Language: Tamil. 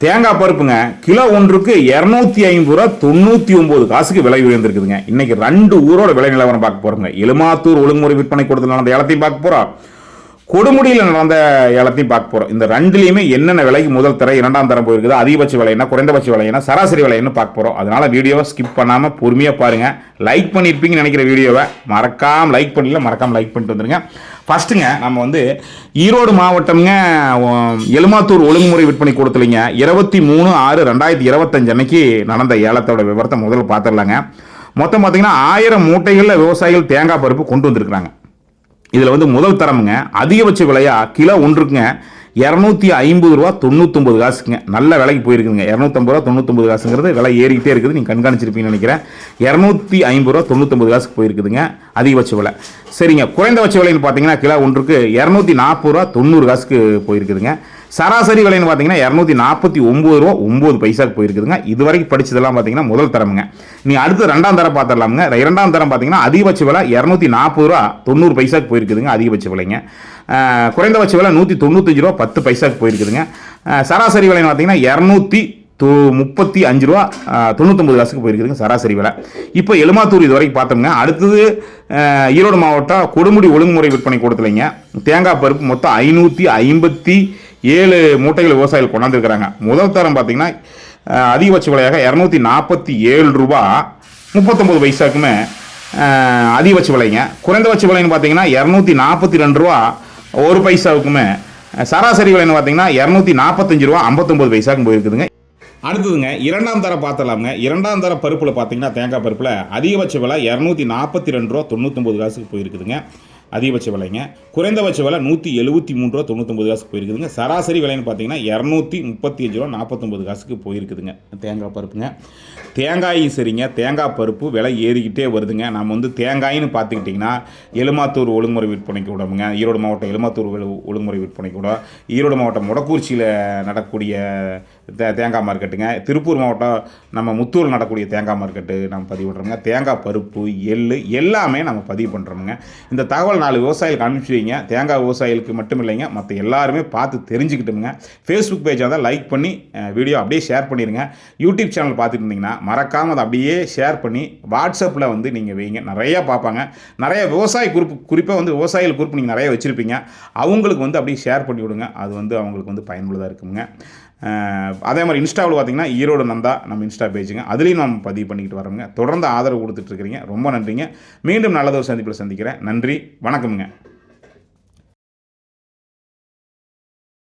தேங்காய் பருப்புங்க கிலோ ஒன்றுக்கு இரநூத்தி ஐம்பது ரூபா தொண்ணூற்றி ஒம்பது காசுக்கு விலை உயர்ந்திருக்குதுங்க. இன்னைக்கு ரெண்டு ஊரோட விலை நிலவரம் பார்க்க போகிறோங்க எலுமாத்தூர் ஒழுங்குமுறை விற்பனை கொடுத்து நடந்த இடத்தையும் பார்க்க போகிறோம் கொடுமுடியில் நடந்த இடத்தையும் பார்க்க போகிறோம் இந்த ரெண்டுலையுமே என்னென்ன விலைக்கு முதல் தர இரண்டாம் தரம் போயிருக்குது அதிகபட்ச விலைன்னா குறைந்தபட்ச விலைன்னா சராசரி விலைன்னு பார்க்க போகிறோம் அதனால வீடியோவை ஸ்கிப் பண்ணாமல் பொறுமையாக பாருங்க. லைக் பண்ணியிருப்பீங்கன்னு நினைக்கிற வீடியோவை மறக்காம லைக் பண்ணல மறக்காம லைக் பண்ணிட்டு வந்துருங்க. ஃபர்ஸ்ட்டுங்க நம்ம வந்து ஈரோடு மாவட்டம்ங்க எலுமாத்தூர் ஒழுங்குமுறை விற்பனை கொடுத்துலிங்க இருபத்தி மூணு ஆறு ரெண்டாயிரத்தி இருபத்தஞ்சு அன்னைக்கு நடந்த ஏலத்தோட விவரத்தை முதல்ல பார்த்துடலாங்க. மொத்தம் பார்த்தீங்கன்னா ஆயிரம் மூட்டைகளில் விவசாயிகள் தேங்காய் பருப்பு கொண்டு வந்திருக்கிறாங்க. இதில் வந்து முதல் தரமுங்க. அதிகபட்ச விலையாக கிலோ ஒன்றுக்குங்க. இரநூத்தி ஐம்பது ரூபா தொண்ணூத்தொம்பது காசுங்க. நல்ல விலைக்கு போயிருக்குங்க இரநூத்தம்பது ரூபா தொண்ணூத்தொம்பது காசுங்கிறது விலை ஏறிக்கிட்டே இருக்குது. நீங்கள் கண்காணிச்சிருப்பீங்கன்னு நினைக்கிறேன். இரநூத்தி ஐம்பது ரூபா தொண்ணூத்தொம்பது காசுக்கு போயிருக்குதுங்க. அதிகபட்ச விலை. சரிங்க. குறைந்தபட்ச விலைன்னு பார்த்தீங்கன்னா கிலோ ஒன்றுக்கு இரநூத்தி நாற்பது ரூபா தொண்ணூறு காசுக்கு போயிருக்குதுங்க. சராசரி விலைன்னு பார்த்தீங்கன்னா இரநூத்தி நாற்பத்தி ஒம்பது ரூபா ஒம்பது பைசாக்கு போயிருக்குதுங்க. இது வரைக்கும் படித்ததெல்லாம் பார்த்தீங்கன்னா முதல் தரமுங்க. நீ அடுத்து ரெண்டாம் தரம் பார்த்துடலாமுங்க. இரண்டாம் தரம் பார்த்தீங்கன்னா அதிகபட்ச விலை இரநூத்தி நாற்பது ரூபா தொண்ணூறு பைசாக்கு போயிருக்குதுங்க அதிகபட்ச விலைங்க. குறைந்தபட்ச விலை நூற்றி தொண்ணூத்தஞ்சு ரூபா பத்து பைசாக்கு போயிருக்குதுங்க. சராசரி விலைன்னு பார்த்தீங்கன்னா இரநூத்தி தொ முப்பத்தி அஞ்சு ரூபா தொண்ணூத்தொம்பது காசுக்கு போயிருக்குதுங்க சராசரி விலை. இப்போ எலுமாத்தூர் இது வரைக்கும் பார்த்தோம்ங்க. அடுத்தது ஈரோடு மாவட்டம் கொடுமுடி ஒழுங்குமுறை விற்பனை கொடுத்துலைங்க. தேங்காய் பருப்பு மொத்தம் ஐநூற்றி ஐம்பத்தி ஏழு மூட்டைகள் விவசாயிகள் கொண்டாந்துருக்கிறாங்க. முதல் தரம் பார்த்தீங்கன்னா அதிகபட்ச விலையாக இரநூத்தி நாற்பத்தி ஏழு ரூபா. முப்பத்தொம்பது பைசாக்குமே அதிகபட்ச விலைங்க. குறைந்தபட்ச விலைன்னு பார்த்தீங்கன்னா இரநூத்தி நாற்பத்தி ரெண்டு ரூபா. ஒரு பைசாவுக்குமே சராசரி விலைன்னு பார்த்தீங்கன்னா இரநூத்தி நாற்பத்தஞ்சு ரூபா ஐம்பத்தொம்பது பைசாக்கும் போயிருக்குதுங்க. அடுத்ததுங்க இரண்டாம் தர பார்த்தலாம்ங்க இரண்டாம் தர பருப்பில் பார்த்தீங்கன்னா தேங்காய் பருப்பில் அதிகபட்ச விலை இரநூத்தி நாற்பத்தி ரெண்டு ரூபா தொண்ணூத்தொம்பது காசுக்கு போயிருக்குதுங்க. அதிகபட்ச விலைங்க. குறைந்தபட்ச விலை நூற்றி எழுபத்தி மூணு ரூபா தொண்ணூத்தொம்பது காசுக்கு போயிருக்குதுங்க. சராசரி விலைன்னு பார்த்தீங்கன்னா இரநூத்தி முப்பத்தி அஞ்சு ரூபா நாற்பத்தொம்பது காசுக்கு போயிருக்குதுங்க. தேங்காய் பருப்புங்க. தேங்காயும் சரிங்க. தேங்காய் பருப்பு விலை ஏறிக்கிட்டே வருதுங்க. நம்ம வந்து தேங்காயின்னு பார்த்துக்கிட்டிங்கன்னா எலுமாத்தூர் ஒழுங்குமுறை விற்பனை விடமுங்க ஈரோடு மாவட்டம் எலுமாத்தூர் ஒழுங்குமுறை விற்பனைக்கு கூட ஈரோடு மாவட்டம் முடக்கூர்ச்சியில் நடக்கக்கூடிய தே தேங்காய் மார்க்கெட்டுங்க. திருப்பூர் மாவட்டம் நம்ம முத்தூர் நடக்கக்கூடிய தேங்காய் மார்க்கெட்டு நம்ம பதிவு பண்ணுறோங்க தேங்காய் பருப்பு எள் எல்லாமே நம்ம பதிவு பண்ணுறோமுங்க இந்த தகவல் நாலு விவசாயிகளுக்கு அனுப்பிச்சி வைங்க. தேங்காய் விவசாயிகளுக்கு மட்டும் இல்லைங்க. மற்ற எல்லாருமே பார்த்து தெரிஞ்சுக்கிட்டுங்க. ஃபேஸ்புக் பேஜாக தான் லைக் பண்ணி வீடியோ அப்படியே ஷேர் பண்ணிடுங்க யூடியூப் சேனல் பார்த்துட்டு இருந்தீங்கன்னா மறக்காமல் அதை அப்படியே ஷேர் பண்ணி வாட்ஸ்அப்பில் வந்து நீங்கள் வைங்க. நிறையா பார்ப்பாங்க. நிறைய விவசாய குரூப் குறிப்பாக வந்து விவசாயிகள் குரூப் நீங்கள் நிறைய வச்சுருப்பீங்க. அவங்களுக்கு வந்து அப்படியே ஷேர் பண்ணி விடுங்க. அது வந்து அவங்களுக்கு வந்து பயனுள்ளதாக இருக்குங்க. அதே மாதிரி இன்ஸ்டாவில் பார்த்தீங்கன்னா ஈரோடு நந்தா நம்ம இன்ஸ்டா பேஜுங்க. அதுலேயும் நம்ம பதிவு பண்ணிக்கிட்டு வரோங்க தொடர்ந்து ஆதரவு கொடுத்துட்ருக்கிறீங்க ரொம்ப நன்றிங்க. மீண்டும் நல்லதொரு சந்திப்பில் சந்திக்கிறேன். நன்றி. வணக்கமுங்க.